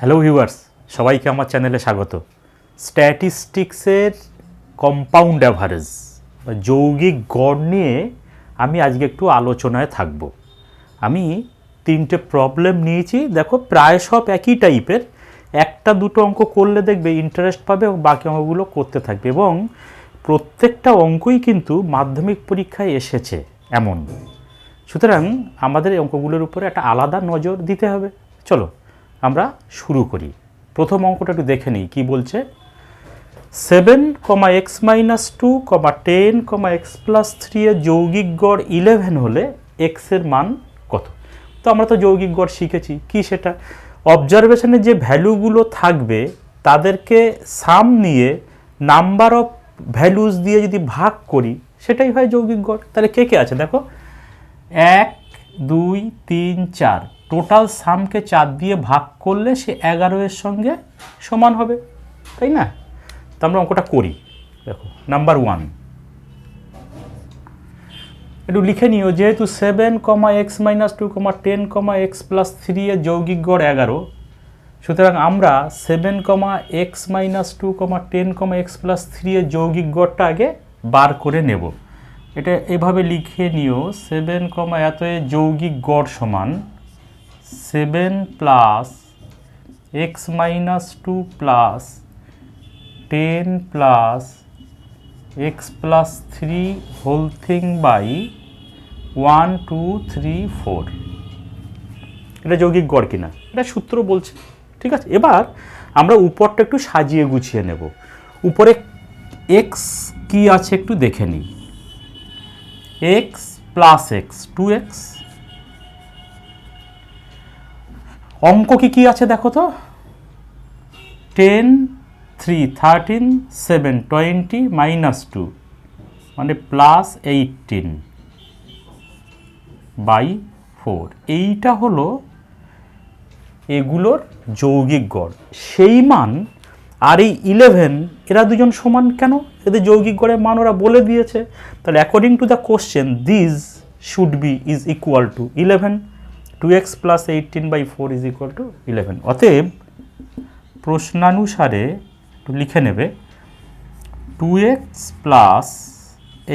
Hello viewers সবাইকে আমার চ্যানেলে স্বাগত। স্ট্যাটিস্টিক্সের কম্পাউন্ড অ্যাভারেজ বা যৌগিক গড় নিয়ে আমি আজকে একটু আলোচনায় থাকব। আমি তিনটে প্রবলেম নিয়েছি। দেখো, প্রায় সব একই টাইপের একটা দুটো অঙ্ক করলে দেখবে ইন্টারেস্ট পাবে এবং বাকি অঙ্কগুলো করতে থাকবে। এবং প্রত্যেকটা অঙ্কই কিন্তু মাধ্যমিক পরীক্ষায় এসেছে এমন। সুতরাং আমাদের অঙ্কগুলোর উপরে একটা আলাদা নজর দিতে হবে। চলো। আমরা শুরু করি। প্রথম অঙ্কটা একটু দেখে নিই, কী বলছে? Seven comma x minus two comma ten comma x plus three এর যৌগিক গড় ইলেভেন হলে এক্সের মান কত? তো আমরা তো যৌগিক গড় শিখেছি, কি সেটা? অবজারভেশনে যে ভ্যালুগুলো থাকবে, তাদেরকে সাম নিয়ে নাম্বার অফ ভ্যালুজ দিয়ে যদি ভাগ করি, সেটাই হয় যৌগিক গড়। তাহলে কে কে আছে? দেখো, এক, দুই, তিন, চার। টোটাল সামকে চার দিয়ে ভাগ করলে সে এগারো এর সঙ্গে সমান হবে, তাই না? তো আমরা অঙ্কটা করি, দেখো নাম্বার ওয়ান একটু লিখে নিও, যেহেতু seven comma x minus two comma ten comma x plus three এর যৌগিক গড় এগারো, সুতরাং আমরা seven comma x minus two comma ten comma x plus three এর যৌগিক গড়টা আগে বার করে নেব। এটা এভাবে লিখে নিও সেভেন কমা এত যৌগিক গড় সমান seven plus x minus two plus ten plus x plus three whole thing by one, two, three, four. এটা যৌগিক গড় কিনা? এটা সূত্র বলছে। ঠিক আছে, এবার আমরা উপরটা একটু সাজিয়ে গুছিয়ে নেব। উপরে এক্স কি আছে একটু দেখে নিই। X plus x two x অঙ্ক কি কি আছে দেখো তো? Ten three thirteen seven twenty minus two মানে প্লাস এইটিন বাই ফোর এইটা হলো এগুলোর যৌগিক গড়। সেই মান আর এই ইলেভেন এরা দুজন সমান কেন? এদের যৌগিক গড়ের মান ওরা বলে দিয়েছে। তাহলে according to the question this should be is equal to eleven two x plus eighteen by four is equal to eleven অতএব প্রশ্নানুসারে একটু লিখে নেবে। Two x plus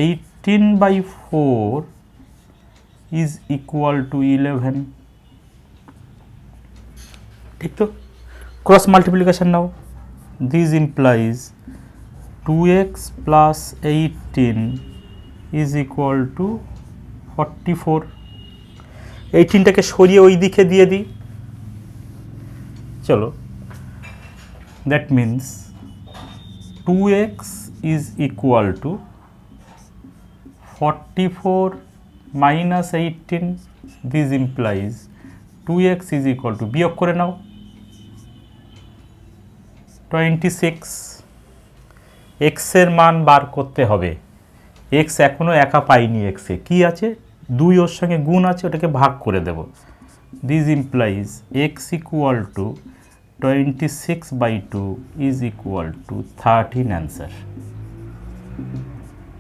eighteen by four is equal to eleven ঠিক তো? Cross multiplication now. This implies two x plus eighteen is equal to forty four এইটিনটাকে সরিয়ে ওই দিকে দিয়ে দিই। চলো। That means two x is equal to forty four minus eighteen this implies two x is equal to বিয়োগ করে নাও। Twenty six এক্সের মান বার করতে হবে। এক্স এখনও একা পাইনি এক্সে কি আছে? দুই ওর সঙ্গে গুণ আছে, ওটাকে ভাগ করে দেব। This implies x equal to twenty six by two is equal to thirteen answer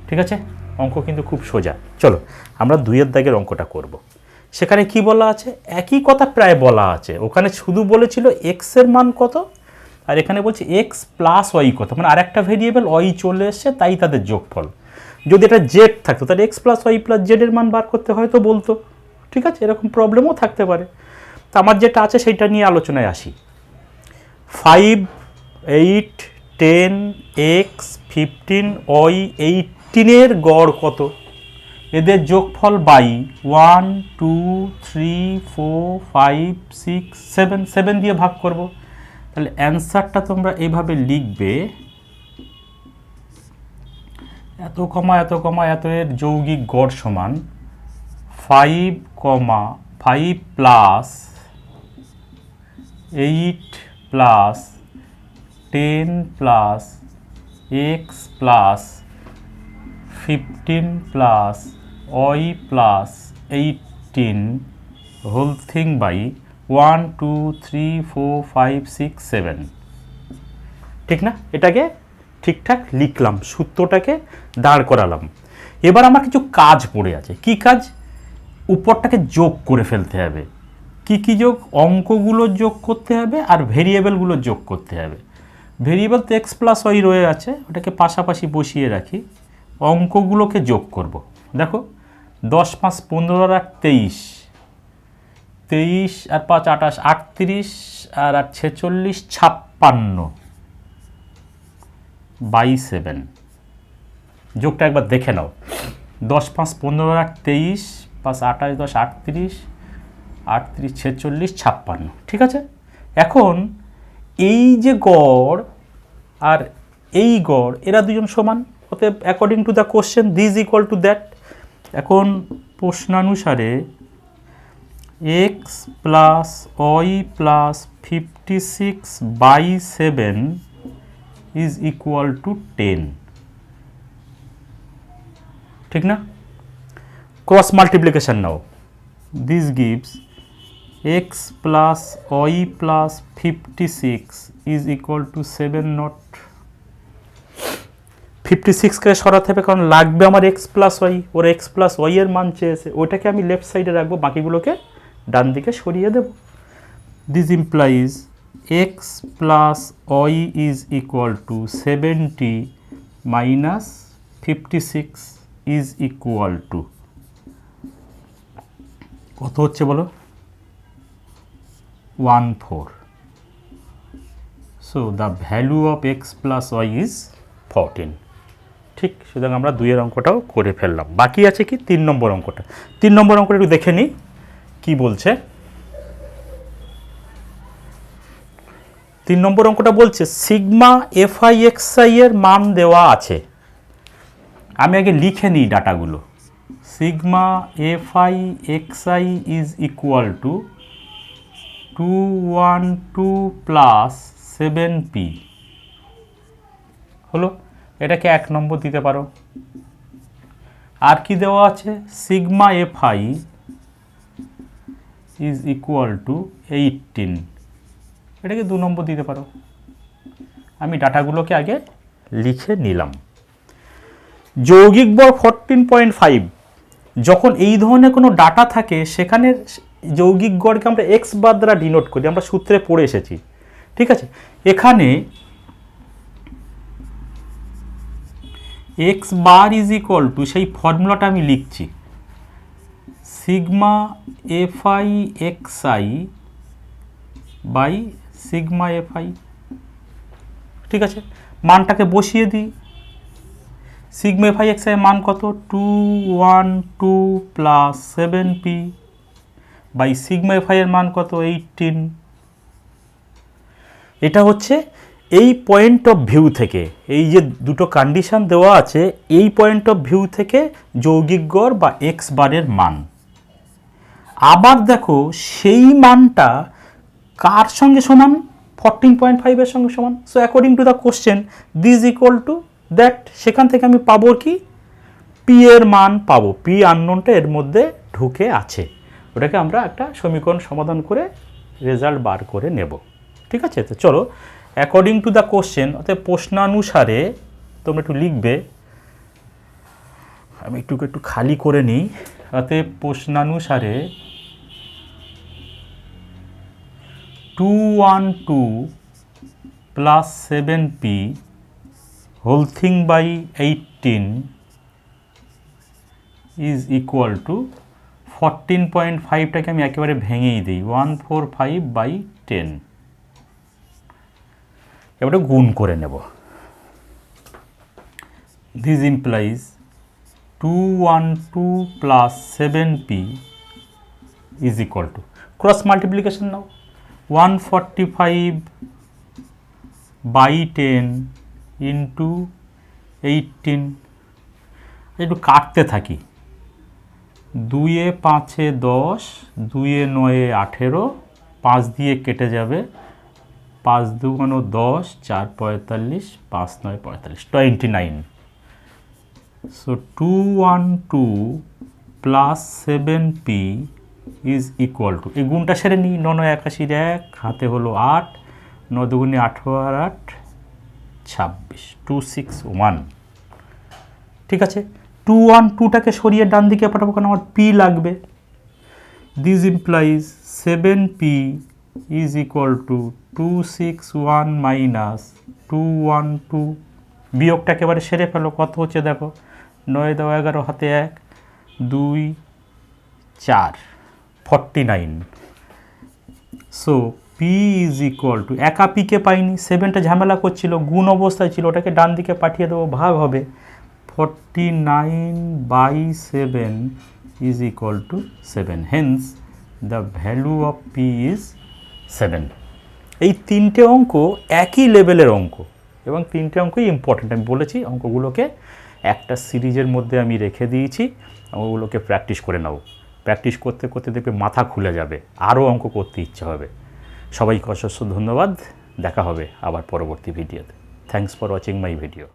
ঠিক আছে? অঙ্ক কিন্তু খুব সোজা। চলো, আমরা দুইয়ের দাগের অঙ্কটা করব। সেখানে কি বলা আছে? একই কথা প্রায় বলা আছে। ওখানে শুধু বলেছিল এক্সের মান কত? আর এখানে বলছে এক্স প্লাস ওয়াই কত? মানে আরেকটা ভেরিয়েবল ওয়াই চলে এসছে, তাই তাদের যোগফল। যদি এটা জেড থাকতো, তাহলে এক্স প্লাস ওয়াই প্লাস জেডের মান বার করতে হয়তো বলতো। ঠিক আছে? এরকম প্রবলেমও থাকতে পারে। তো আমার যেটা আছে, সেইটা নিয়ে আলোচনায় আসি। Five eight ten x fifteen ওই এইটিনের গড় কত? এদের যোগফল by one two three four five six seven seven দিয়ে ভাগ করব। তাহলে অ্যান্সারটা তোমরা এইভাবে লিখবে এত কমা এত কমা এত এর যৌগিক গড় সমান five comma five plus eight plus ten plus x plus fifteen plus y plus eighteen whole thing by one two three four five six seven ঠিক না? এটাকে ঠিকঠাক লিখলাম, সূত্রটাকে দাঁড় করালাম। এবার আমার কিছু কাজ পড়ে আছে। কি কাজ? উপরটাকে যোগ করে ফেলতে হবে। কি কি যোগ? অঙ্কগুলো যোগ করতে হবে আর ভেরিয়েবলগুলো যোগ করতে হবে। ভেরিয়েবল তো এক্স প্লাস ওয়াই রয়ে আছে, ওটাকে পাশাপাশি বসিয়ে রাখি। অঙ্কগুলোকে যোগ করব। দেখো, দশ, পাঁচ, পনেরো আর তেইশ। তেইশ আর পাঁচ, আঠাশ, আটত্রিশ আর আট ছেচল্লিশ, ছাপ্পান্ন। By seven. যোগটা একবার দেখে নাও। দশ পাঁচ পনেরো আট তেইশ, পাঁচ আঠাশ দশ আটত্রিশ আটত্রিশ ছেচল্লিশ ছাপ্পান্ন, ঠিক আছে? এখন এই যে গড় আর এই গড়, এরা দুজন সমান? অতএব according to the question this equal to that এখন প্রশ্নানুসারে x plus y plus fifty six by seven is equal to ten ঠিক না? Cross multiplication now. This gives x plus y plus fifty six is equal to seventy fifty সিক্সকে সরাতে হবে কারণ লাগবে আমার x plus y ওর x plus y এর মান চেয়েছে। ওটাকে আমি লেফট সাইডে রাখব, বাকিগুলোকে ডান দিকে সরিয়ে দেব। This implies x plus y is equal to seventy minus fifty six is equal to কত হচ্ছে বলো? One four so the value of x plus y is fourteen ঠিক, সুতরাং আমরা দুইয়ের অঙ্কটাও করে ফেললাম। বাকি আছে কি? তিন নম্বর অঙ্কটা। তিন নম্বর অঙ্কটা একটু দেখে নিই, কি বলছে? তিন নম্বর অঙ্কটা বলছে সিগমা এফআই এক্সআই এর মান দেওয়া আছে। আমি আগে লিখে নিই ডাটাগুলো। Sigma f i x i is equal to two one two plus seven p হলো? এটাকে এক নম্বর দিতে পারো। আর কি দেওয়া আছে? Sigma f i is equal to eighteen এটাকে দু নম্বর দিতে পারো। আমি ডাটাগুলোকে আগে লিখে নিলাম। যৌগিক বল ফোরটিন পয়েন্ট ফাইভ যখন এই ধরনের কোনো ডাটা থাকে, সেখানে যৌগিক গড়কে আমরা এক্স বার দ্বারা ডিনোট করি। আমরা সূত্রে পড়ে এসেছি। ঠিক আছে? এখানে x bar is equal to সেই ফর্মুলাটা আমি লিখছি। Sigma f i x i by sigma f i. ঠিক আছে? মানটাকে বসিয়ে দিই। Sigma f i x i মান কত? Two one two plus seven p by sigma f i এর মান কত? এইটিন এটা হচ্ছে এই পয়েন্ট অফ ভিউ থেকে, এই যে দুটো কন্ডিশন দেওয়া আছে, এই পয়েন্ট অফ ভিউ থেকে যৌগিক গড় বা এক্স বারের মান। আবার দেখো, সেই মানটা কার সঙ্গে সমান? ফোরটিন পয়েন্ট ফাইভের সঙ্গে সমান। So according to the question this equal to that সেখান থেকে আমি পাবো কি? পি এর মান পাবো। পি আননোনটা এর মধ্যে ঢুকে আছে। ওটাকে আমরা একটা সমীকরণ সমাধান করে রেজাল্ট বার করে নেব। ঠিক আছে? তো চলো অ্যাকর্ডিং টু দ্য কোশ্চেন অর্থাৎ প্রশ্নানুসারে তোমরা একটু লিখবে। আমি একটু একটু খালি করে নিই। অতএব প্রশ্নানুসারে two one two plus seven p whole thing by eighteen is equal to fourteen point ফাইভটাকে আমি একেবারে ভেঙেই দিই one four five by ten এবারে গুণ করে নেব। This implies two one two plus seven p is equal to cross multiplication now. One forty five by ten into eighteen একটু কাটতে থাকি। দুইয়ে পাঁচে দশ দুইয়ে নয়ে আঠেরো, পাঁচ দিয়ে কেটে যাবে। পাঁচ দুগুণো দশ, চার পঁয়তাল্লিশ, পাঁচ নয় পঁয়তাল্লিশ twenty nine so two one two plus seven p is equal to এই গুণটা সেরে নিই, ন একাশির এক, হাতে হলো আট ন দুগুণে আঠেরো আট, ছাব্বিশ টু সিক্স ওয়ান ঠিক আছে? টু ওয়ান টুটাকে সরিয়ে ডান দিকে পাঠাবো কারণ আমার পি লাগবে। This implies seven p is equal to two six one minus two one two বিয়োগটা একেবারে সেরে ফেলো, কত হচ্ছে দেখো? নয় দাও এগারো, হাতে এক, দুই, চার। Forty nine so p is equal to একা পিকে পাইনি সেভেনটা ঝামেলা করছিল, গুণ অবস্থায় ছিল, ওটাকে ডান দিকে পাঠিয়ে দেবো, ভাগ হবে। Forty nine by seven is equal to seven hence the value of p is seven এই তিনটে অঙ্ক একই লেভেলের অঙ্ক, এবং তিনটে অঙ্কই ইম্পর্ট্যান্ট আমি বলেছি, অঙ্কগুলোকে একটা সিরিজের মধ্যে আমি রেখে দিয়েছি, অঙ্কগুলোকে প্র্যাকটিস করে নাও। প্র্যাকটিস করতে করতে দেখবে মাথা খুলে যাবে, আরও অঙ্ক করতে ইচ্ছে হবে। সবাইকে অসংখ্য ধন্যবাদ, দেখা হবে আবার পরবর্তী ভিডিওতে। Thanks for watching my video